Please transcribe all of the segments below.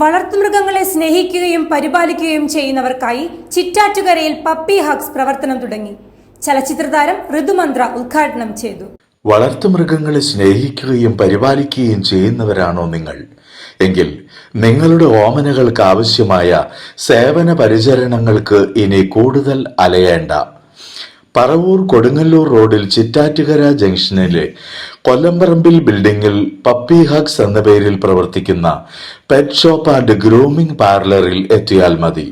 വളർത്തുമൃഗങ്ങളെ സ്നേഹിക്കുകയും പരിപാലിക്കുകയും ചെയ്യുന്നവർക്കായി ചിറ്റാറ്റുകരയിൽ പപ്പി ഹഗ്സ് പ്രവർത്തനം തുടങ്ങി. ചലച്ചിത്ര താരം ഋതുമന്ത്ര ഉദ്ഘാടനം ചെയ്തു. വളർത്തുമൃഗങ്ങളെ സ്നേഹിക്കുകയും പരിപാലിക്കുകയും ചെയ്യുന്നവരാണോ നിങ്ങൾ? എങ്കിൽ നിങ്ങളുടെ ഓമനകൾക്ക് ആവശ്യമായ സേവന പരിചരണങ്ങൾക്ക് ഇനി കൂടുതൽ അലയേണ്ട. പറവൂർ കൊടുങ്ങല്ലൂർ റോഡിൽ ചിറ്റാറ്റുകര ജംഗ്ഷനിലെ കൊല്ലംപറമ്പിൽ ബിൽഡിംഗിൽ പപ്പി ഹഗ്സ് എന്ന പേരിൽ പ്രവർത്തിക്കുന്ന പെറ്റ് ഷോപ്പ് ആൻഡ് ഗ്രൂമിംഗ് പാർലറിൽ എത്തിയാൽ മതി.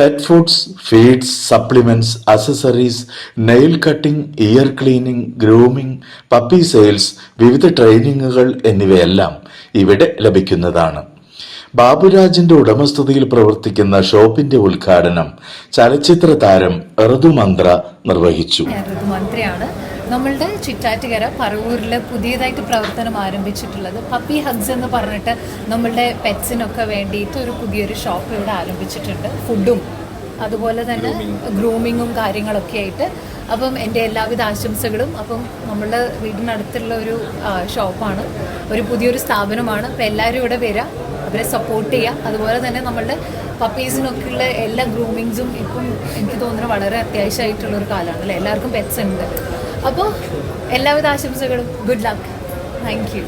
Pet foods feeds supplements accessories nail cutting ear cleaning grooming puppy sales വിവിധ ട്രെയിനിങ്ങുകൾ എന്നിവയെല്ലാം ഇവിടെ ലഭിക്കുന്നതാണ്. ബാബുരാജിന്റെ ഉടമസ്ഥതയിൽ പ്രവർത്തിക്കുന്ന ഷോപ്പിന്റെ ഉദ്ഘാടനം ചലച്ചിത്ര താരം ഋതുമന്ത്ര നിർവഹിച്ചു. ഋതുമന്ത്രയാണ്. നമ്മളുടെ ചിറ്റാറ്റുകര പറവൂരിൽ പുതിയതായിട്ട് പ്രവർത്തനം ആരംഭിച്ചിട്ടുള്ളത് പപ്പി ഹഗ്സ് എന്ന് പറഞ്ഞിട്ട് നമ്മളുടെ പെറ്റ്സിനൊക്കെ വേണ്ടിയിട്ട് ഒരു പുതിയൊരു ഷോപ്പ് ഇവിടെ ആരംഭിച്ചിട്ടുണ്ട്. ഫുഡും അതുപോലെ തന്നെ ഗ്രൂമിങ്ങും കാര്യങ്ങളൊക്കെ ആയിട്ട്. അപ്പം എന്റെ എല്ലാവിധ ആശംസകളും. അപ്പം നമ്മളുടെ വീടിനടുത്തുള്ള ഒരു ഷോപ്പാണ്. ഒരു പുതിയൊരു സ്ഥാപനമാണ്. അപ്പം എല്ലാവരും ഇവിടെ വരിക അവരെ സപ്പോർട്ട് ചെയ്യുക. അതുപോലെ തന്നെ നമ്മളുടെ പപ്പീസിനൊക്കെയുള്ള എല്ലാ ഗ്രൂമിങ്സും ഇപ്പം എനിക്ക് തോന്നുന്നത് വളരെ അത്യാവശ്യമായിട്ടുള്ളൊരു കാലമാണ് അല്ലേ? എല്ലാവർക്കും പെറ്റ്സ് ഉണ്ട്. അപ്പോൾ എല്ലാവിധ ആശംസകളും. Good luck thank you